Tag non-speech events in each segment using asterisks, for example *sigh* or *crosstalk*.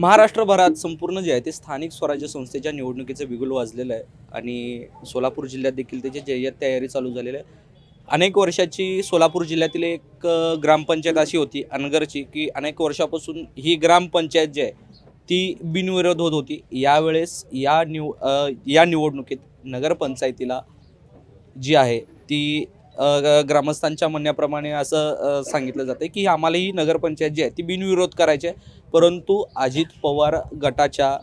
महाराष्ट्रभरात संपूर्ण जे आहे ते स्थानिक स्वराज्य संस्थेच्या निवडणुकीचं बिगुल वाजलेलं आहे. आणि सोलापूर जिल्ह्यात देखील त्याची जय्यत तयारी चालू झालेली आहे. अनेक वर्षाची सोलापूर जिल्ह्यातील एक ग्रामपंचायत अशी होती अनगरची की अनेक वर्षापासून ही ग्रामपंचायत जी आहे ती बिनविरोध होत. होती यावेळेस या निव या निवडणुकीत नगरपंचायतीला जी आहे ती ग्रामस्थांच्या म्हणण्याप्रमाणे असं सांगितलं जातं की आम्हाला ही नगरपंचायत जी आहे ती बिनविरोध करायची आहे. परंतु अजित पवार गटाच्या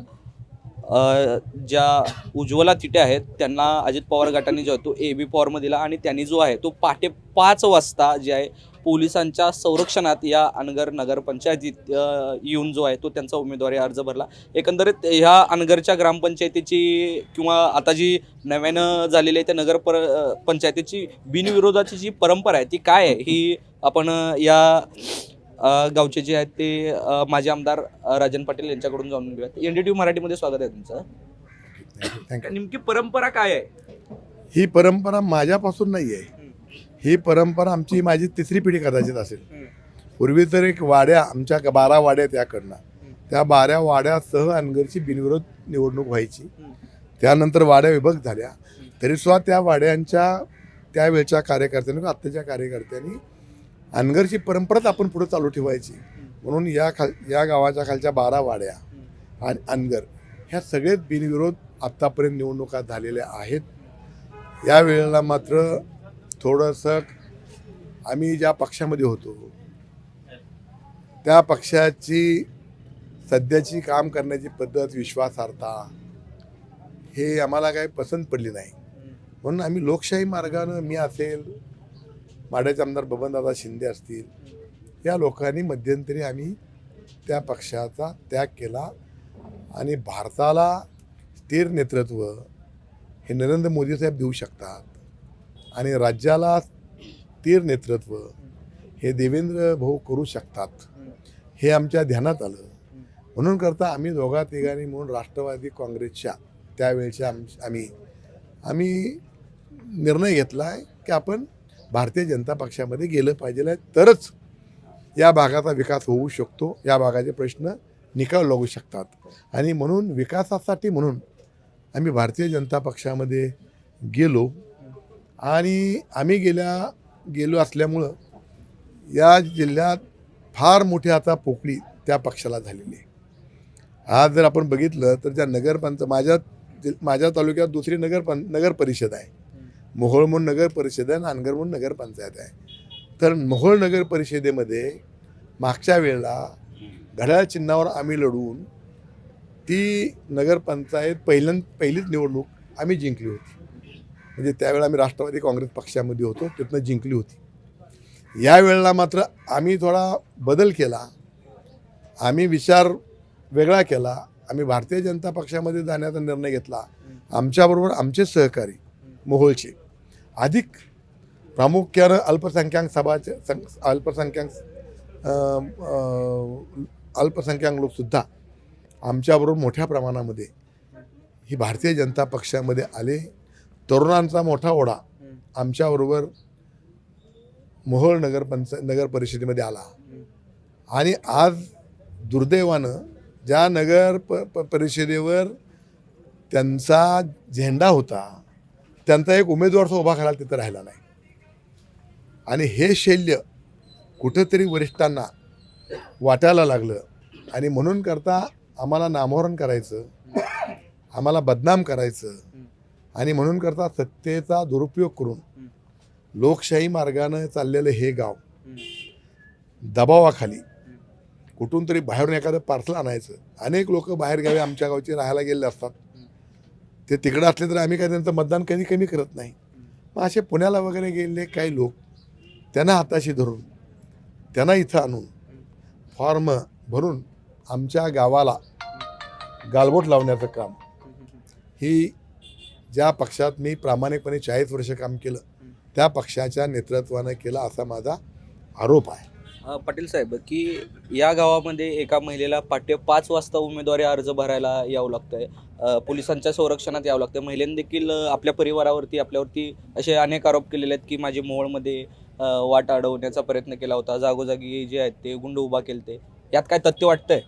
ज्या उज्ज्वला तिटे आहेत त्यांना अजित पवार गटाने जो आहे तो ए बी फॉर्म दिला आणि त्यांनी जो आहे तो पहाटे पाच वाजता जे आहे पोलिसांच्या संरक्षणात या अनगर नगरपंचायतीत येऊन जो आहे तो त्यांचा उमेदवारी अर्ज भरला. एकंदरीत ह्या अनगरच्या ग्रामपंचायतीची किंवा आता जी नव्यानं झालेली आहे त्या नगर पर पंचायतीची बिनविरोधाची जी परंपरा आहे ती काय आहे? ही आपण या गावचे जे आहेत ते माजी आमदार राजन पाटील यांच्याकडून जाणून घेऊयात. एन डी टी मराठीमध्ये स्वागत आहे तुमचं. नेमकी परंपरा काय आहे? ही परंपरा माझ्यापासून नाही आहे. ही परंपरा आमची माझी तिसरी पिढी कदाचित असेल. पूर्वी तर एक वाड्या आमच्या बारा वाड्या आहेत याकडनं. त्या बारा वाड्यासह अनगरची बिनविरोध निवडणूक व्हायची. त्यानंतर वाड्या विभक्त झाल्या. तरीसुद्धा त्या वाड्यांच्या त्यावेळच्या कार्यकर्त्यांनी किंवा आत्ताच्या कार्यकर्त्यांनी अनगरची परंपराच आपण पुढे चालू ठेवायची. म्हणून या खाल या गावाच्या खालच्या बारा वाड्या आणि अनगर ह्या सगळेच बिनविरोध आत्तापर्यंत निवडणुका झालेल्या आहेत. या वेळेला मात्र थोडंसं आम्ही ज्या पक्षामध्ये होतो त्या पक्षाची सध्याची काम करण्याची पद्धत विश्वासार्हता हे आम्हाला काही पसंत पडली नाही. म्हणून आम्ही लोकशाही मार्गानं मी असेल माड्याचे आमदार बबनदादा शिंदे असतील या लोकांनी मध्यंतरी आम्ही त्या पक्षाचा त्याग केला आणि भारताला स्थिर नेतृत्व हे नरेंद्र मोदी साहेब देऊ शकतात. आणि राज्याला तीर नेतृत्व हे देवेंद्र भाऊ करू शकतात हे आमच्या ध्यानात आलं. म्हणून करता आम्ही दोघा तिघांनी म्हणून राष्ट्रवादी काँग्रेसच्या त्यावेळच्या आम आम्ही आम्ही निर्णय घेतला आहे की आपण भारतीय जनता पक्षामध्ये गेलं पाहिजे. आहे तरच या भागाचा विकास होऊ शकतो. या भागाचे प्रश्न निकाल लागू शकतात. आणि म्हणून विकासासाठी म्हणून आम्ही भारतीय जनता पक्षामध्ये गेलो. आणि आम्ही गेल्या गेलो असल्यामुळं या जिल्ह्यात फार मोठी आता पोकळी त्या पक्षाला झालेली आहे. आज जर आपण बघितलं तर त्या नगरपंच माझ्या माझ्या तालुक्यात दुसरी नगरपं नगर परिषद आहे. मोहोळ म्हणून नगर परिषद आहे आणि म्हणून नगरपंचायत आहे. तर मोहोळ नगर परिषदेमध्ये मागच्या वेळेला घड्याळ चिन्हावर आम्ही लढून ती नगरपंचायत पहिल्यां पहिलीच निवडणूक आम्ही जिंकली होती. म्हणजे त्यावेळेला आम्ही राष्ट्रवादी काँग्रेस पक्षामध्ये होतो तिथनं जिंकली होती. यावेळेला मात्र आम्ही थोडा बदल केला. आम्ही विचार वेगळा केला. आम्ही भारतीय जनता पक्षामध्ये जाण्याचा निर्णय घेतला. आमच्याबरोबर आमचे सहकारी मोहोळचे. अधिक प्रामुख्यानं अल्पसंख्याक सभाचे सं- अल्पसंख्याक अल्पसंख्याक लोकसुद्धा आमच्याबरोबर मोठ्या प्रमाणामध्ये ही भारतीय जनता पक्षामध्ये आले. तरुणांचा मोठा ओढा आमच्याबरोबर मोहोळ नगरपंच नगर परिषदेमध्ये आला. आणि आज दुर्दैवानं ज्या नगर प प- परिषदेवर त्यांचा झेंडा होता त्यांचा एक उमेदवार उभा करायला तिथं राहिला नाही. आणि हे शैल्य कुठंतरी वरिष्ठांना वाटायला लागलं. आणि म्हणून करता आम्हाला नामोहरण करायचं आम्हाला बदनाम करायचं आणि म्हणून करता सत्तेचा दुरुपयोग करून लोकशाही मार्गानं चाललेलं हे गाव दबावाखाली कुठून तरी बाहेरून एखादं पार्सल आणायचं. अनेक लोक बाहेर गावी आमच्या गावचे राहायला गेलेले असतात. ते तिकडं असले तर आम्ही काय त्यांचं मतदान कधी कमी करत नाही. मग असे पुण्याला वगैरे गेलेले काही लोक त्यांना हाताशी धरून त्यांना इथं आणून फॉर्म भरून आमच्या गावाला गालबोट लावण्याचं काम ही ज्या पक्षात मी प्रामाणिकपणे चाळीस वर्ष काम केलं त्या पक्षाच्या नेतृत्वानं केला असा माझा आरोप आहे. अ, पाटील साहेब की या गावामध्ये एका महिलेला पाट्य पाच वाजता उमेदवारी अर्ज भरायला यावं लागतंय अ, पोलिसांच्या संरक्षणात यावं लागतं महिलांनी देखील अ, आपल्या परिवारावरती आपल्यावरती असे अनेक आरोप केलेले आहेत की माझी मोहोळमध्ये अ, वाट अडवण्याचा प्रयत्न केला होता जागोजागी जे आहेत ते गुंड उभा केले ते यात काय तथ्य वाटतंय?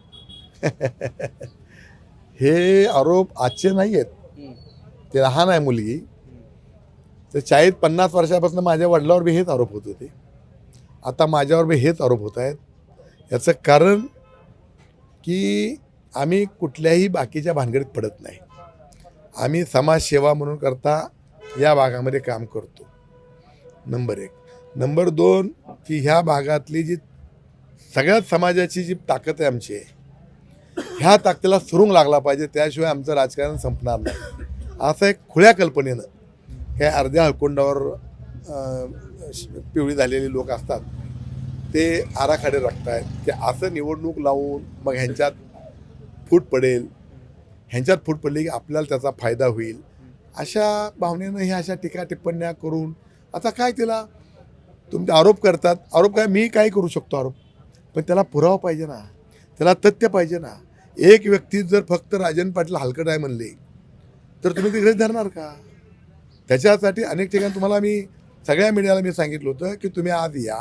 *laughs* हे आरोप आजचे नाही आहेत. ते लहान आहे मुलगी. तर चाळीस पन्नास वर्षापासून माझ्या वडिलावर बी हेच आरोप होत होते. आता माझ्यावर बी हेच आरोप होत आहेत. याचं कारण की आम्ही कुठल्याही बाकीच्या भानगडीत पडत नाही. आम्ही समाजसेवा म्हणून करता या भागामध्ये काम करतो. नंबर एक. नंबर दोन की ह्या भागातली जी सगळ्यात समाजाची जी ताकद आहे आमची ह्या ताकदीला सुरुंग लागला पाहिजे. त्याशिवाय आमचं राजकारण संपणार नाही. असं एक खुळ्या कल्पनेनं काय अर्ध्या हळकुंडावर पिवळी झालेले लोक असतात. ते आराखडे राखतायत की असं निवडणूक लावून मग ह्यांच्यात फूट पडेल. ह्यांच्यात फूट पडली की आपल्याला त्याचा फायदा होईल. अशा भावनेनं ह्या अशा टीका टिप्पण्या करून आता काय तिला तुमचे आरोप करतात. आरोप काय मी काय करू शकतो आरोप? पण त्याला पुरावा पाहिजे ना. त्याला तथ्य पाहिजे ना. एक व्यक्ती जर फक्त राजन पाटील हलकट आहे म्हणले तर तुम्ही ते गृहीत धरणार का? त्याच्यासाठी अनेक ठिकाणी तुम्हाला मी सगळ्या मीडियाला मी सांगितलं होतं की तुम्ही आज या.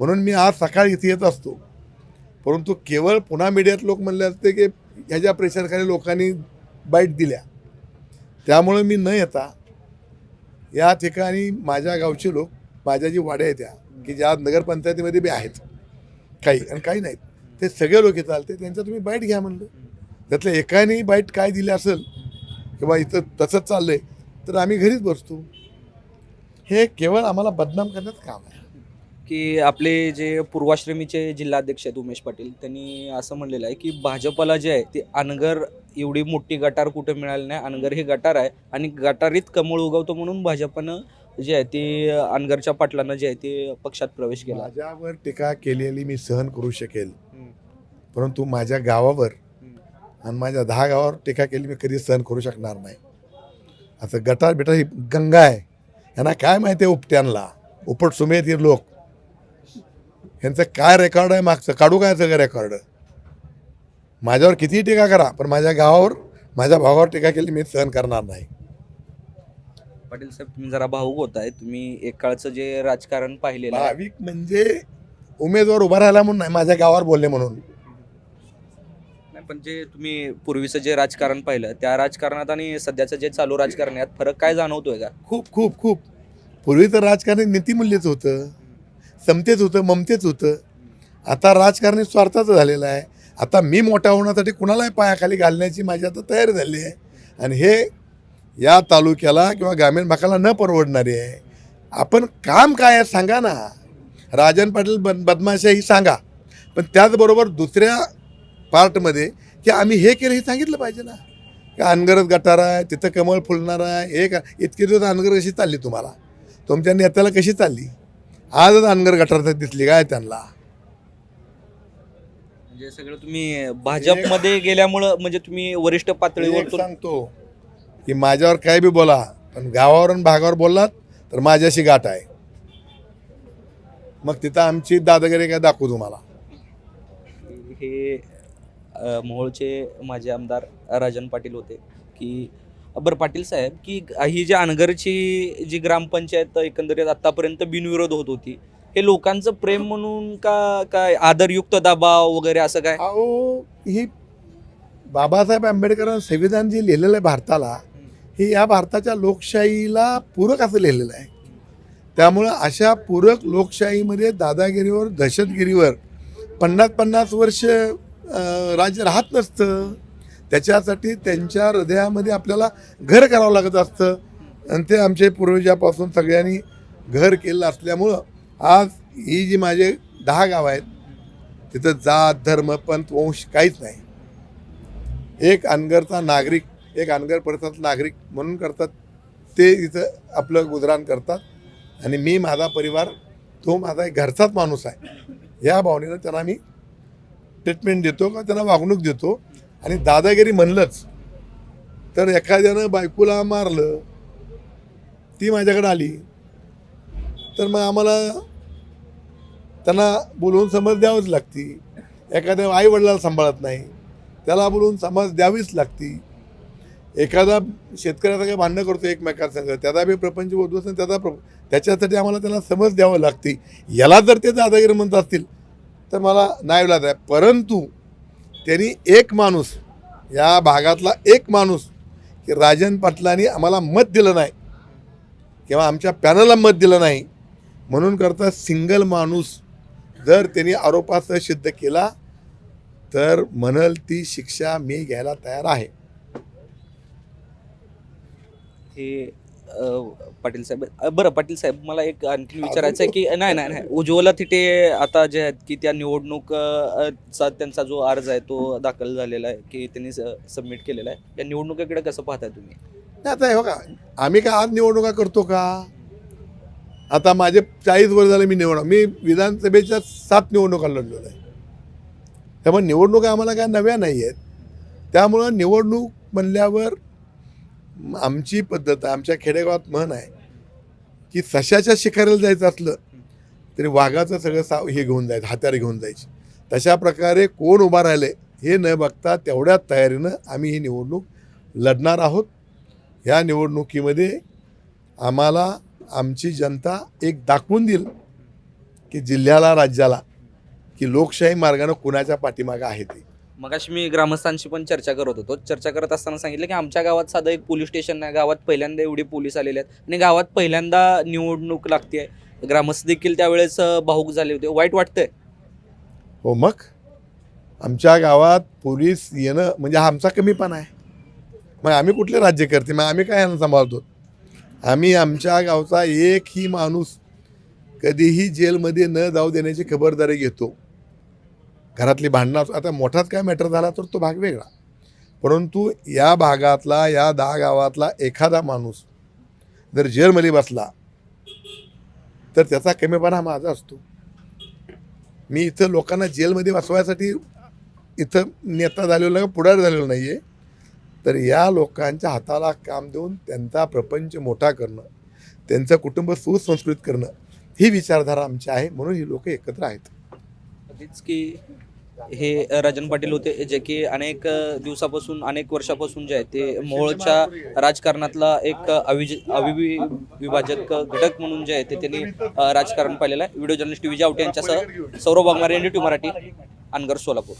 म्हणून मी आज सकाळी इथे येत असतो. परंतु केवळ पुन्हा मीडियात लोक म्हणले असते की ह्याच्या प्रेशरखाली लोकांनी बाईट दिल्या. त्यामुळे मी न येता या ठिकाणी माझ्या गावचे लोक माझ्या जी वाड्या आहेत त्या की ज्या नगरपंचायतीमध्ये बी आहेत काही आणि काही नाहीत ते सगळे लोक इथं आले. त्यांचा तुम्ही बाईट घ्या म्हणलं. त्यातल्या एकाने बाईट काय दिली असेल किंवा इथं तसंच चाललंय तर आम्ही घरीच बसतो हे केवळ आम्हाला बदनाम करण्याचं काम आहे की आपले जे पूर्वाश्रमीचे जिल्हाध्यक्ष आहेत उमेश पाटील त्यांनी असं म्हणलेलं आहे की भाजपला जे आहे ते अनगर एवढी मोठी गटार कुठे मिळाली नाही अनगर हे गटार आहे आणि गटारीत कमळ उगवतो म्हणून भाजपनं जे आहे ते अनगरच्या पाटलांना जे आहे ते पक्षात प्रवेश केला माझ्यावर टीका केलेली मी सहन करू शकेल. परंतु माझ्या गावावर. आणि माझ्या दहा गावावर टीका केली मी कधी सहन करू शकणार नाही. असं गटार बिटार ही गंगा आहे. यांना काय माहिती आहे उपट्यांना? उपट सुमेत हे लोक. यांचं काय रेकॉर्ड आहे मागचं? काढू काय सगळं रेकॉर्ड माझ्यावर कितीही टीका करा पण माझ्या गावावर माझ्या भावावर टीका केली मी सहन करणार नाही. पाटील साहेब तुम्ही जरा भाऊक होत आहे. तुम्ही एक काळचं जे राजकारण पाहिलेलं आहे. भाविक म्हणजे उमेदवार उभा राहिला म्हणून नाही माझ्या गावावर बोलले म्हणून. पण जे तुम्ही पूर्वीचं जे राजकारण पाहिलं त्या राजकारणात आणि सध्याचं जे चालू राजकारण यात फरक काय जाणवतोय का? खूप खूप खूप. पूर्वीचं राजकारण नीतिमूल्यच होतं समतेच होतं ममतेच होतं. आता राजकारणी स्वार्थाचं झालेलं आहे. आता मी मोठा होण्यासाठी कुणालाही पायाखाली घालण्याची माझी आता तयारी झाली आहे. आणि हे या तालुक्याला किंवा ग्रामीण भागाला न परवडणारी आहे. आपण काम काय आहे सांगा ना. राजन पाटील बद बदमाशाही सांगा. पण त्याचबरोबर दुसऱ्या पार्टमध्ये की आम्ही हे केलं हे सांगितलं पाहिजे ना. की अनगरच गटार आहे तिथं कमळ फुलणार आहे हे का इतके दिवस अनगर कशी चालली तुम्हाला? तुमच्या नेत्याला कशी चालली? आजच अनगर गटार दिसली काय त्यांना? म्हणजे सगळं तुम्ही भाजपमध्ये गेल्यामुळं म्हणजे तुम्ही वरिष्ठ पातळीवर सांगतो की माझ्यावर काय बी बोला पण गावावर आणि भागावर बोललात तर माझ्याशी गाठ आहे. मग तिथं आमची दादागिरी काय दाखवू तुम्हाला? हे मोहोळचे माजी आमदार राजन पाटील होते की बरं पाटील साहेब की ही जी अनगरची जी ग्रामपंचायत एकंदरीत आतापर्यंत बिनविरोध होत होती हे लोकांचं प्रेम म्हणून का काय आदरयुक्त दबाव वगैरे असं काय? अहो ही बाबासाहेब आंबेडकरांनी संविधान जे लिहिलेलं आहे भारताला हे या भारताच्या लोकशाहीला पूरक असं लिहिलेलं आहे. त्यामुळं अशा पूरक लोकशाहीमध्ये दादागिरीवर दहशतगिरीवर पन्नास पन्नास वर्ष राज्य राहत नसतं. त्याच्यासाठी त्यांच्या हृदयामध्ये आपल्याला घर करावं लागत असतं. आणि ते आमचे पूर्वजापासून सगळ्यांनी घर केलं असल्यामुळं आज ही जी माझे दहा गाव आहेत तिथं जात धर्म पंथ वंश काहीच नाही. एक अनगरचा नागरिक एक अनगर परिसरातला नागरिक म्हणून करतात. ते इथं आपलं गुजराण करतात. आणि मी माझा परिवार तो माझा एक घरचाच माणूस आहे. या भावनेनं त्यांना मी ट्रीटमेंट देतो का त्यांना वागणूक देतो. आणि दादागिरी म्हणलंच. तर एखाद्यानं बायकोला मारलं ती माझ्याकडे आली. तर मग आम्हाला त्यांना बोलवून समज द्यावंच लागती. एखाद्या आई वडिलाला सांभाळत नाही. त्याला बोलून समज द्यावीच लागती. एखादा शेतकऱ्याचा काही भांडणं करतो एकमेकांसंग त्याचा बी प्रपंच उद्ध्वस्त आणि त्याचा प्र त्याच्यासाठी आम्हाला त्यांना समज द्यावं लागते. याला जर ते दादागिरी म्हणत असतील तर मला नाही लागत आहे. परंतु त्यांनी एक माणूस या भागातला एक माणूस की राजन पाटलांनी आम्हाला मत दिलं नाही किंवा आमच्या पॅनलला मत दिलं नाही. म्हणून करता सिंगल माणूस जर त्यांनी आरोपासह सिद्ध केला तर म्हणल ती शिक्षा मी घ्यायला तयार आहे. हे पाटील साहेब बरं पाटील साहेब मला एक आणखी विचारायचं आहे की नाही नाही नाही उज्ज्वला थिटे आता जे आहेत की त्या निवडणूक चा त्यांचा जो अर्ज आहे तो दाखल झालेला आहे की त्यांनी सबमिट केलेला आहे. या निवडणुकीकडे कसं पाहताय तुम्ही? नाही आता हे बघा आम्ही काय आज निवडणुका करतो का? आता माझे चाळीस वर्ष झाले मी निवडणूक मी विधानसभेच्या सात निवडणुका लढलेलो आहे. त्यामुळे निवडणुका आम्हाला काय नव्या नाही आहेत. त्यामुळं निवडणूक म्हणल्यावर आमची पद्धत आहे आमच्या खेडेगावात म्हण आहे की सशाच्या शिकारीला जायचं असलं तरी वाघाचं सगळं सा हे घेऊन जायचं हात्यार घेऊन जायची. तशा प्रकारे कोण उभा राहिले हे न बघता तेवढ्या तयारीनं आम्ही ही निवडणूक लढणार आहोत. ह्या निवडणुकीमध्ये आम्हाला आमची जनता एक दाखवून देईल की जिल्ह्याला राज्याला की लोकशाही मार्गानं कुणाच्या पाठीमागं आहे ते. मगाशी मी ग्रामस्थांशी पण चर्चा करत होतो. चर्चा करत असताना सांगितलं की आमच्या गावात साधं एक पोलीस स्टेशन नाही. गावात पहिल्यांदा एवढे पोलीस आलेले आहेत. आणि गावात पहिल्यांदा निवडणूक लागते. ग्रामस्थ देखील त्यावेळेस भाऊक झाले होते. वाईट वाटतंय. हो मग? आमच्या गावात पोलीस येणं म्हणजे हा आमचा कमीपणा आहे. मग आम्ही कुठले राज्य करते? मग आम्ही काय यांना सांभाळतो? आम्ही आमच्या गावचा एकही माणूस कधीही जेलमध्ये न जाऊ देण्याची खबरदारी घेतो. घरातली भांडणं आता मोठाच काय मॅटर झाला तर तो भाग वेगळा. परंतु या भागातला या दहा गावातला एखादा माणूस जर जेलमध्ये बसला तर त्याचा कमीपणा माझा असतो. मी इथं लोकांना जेलमध्ये बसवायसाठी इथं नेता झालेलो नाही पुढारी झालेलो नाही आहे तर या लोकांच्या हाताला काम देऊन त्यांचा प्रपंच मोठा करणं त्यांचं कुटुंब सुसंस्कृत करणं ही विचारधारा आमची आहे म्हणून ही लोक एकत्र आहेत. हेच की हे रजन राजन पाटील होते जे की अनेक दिवसापासून अनेक वर्षापासून जे आहे ते मोहोळच्या राजकारणातला एक अविज अवि विभाजक घटक म्हणून जे आहे ते त्यांनी राजकारण पाहिलेलं आहे. व्हिडिओ जर्नलिस्ट विजय आवटे यांच्यासह Saurabh Waghmare N D T Marathi Anagar Solapur.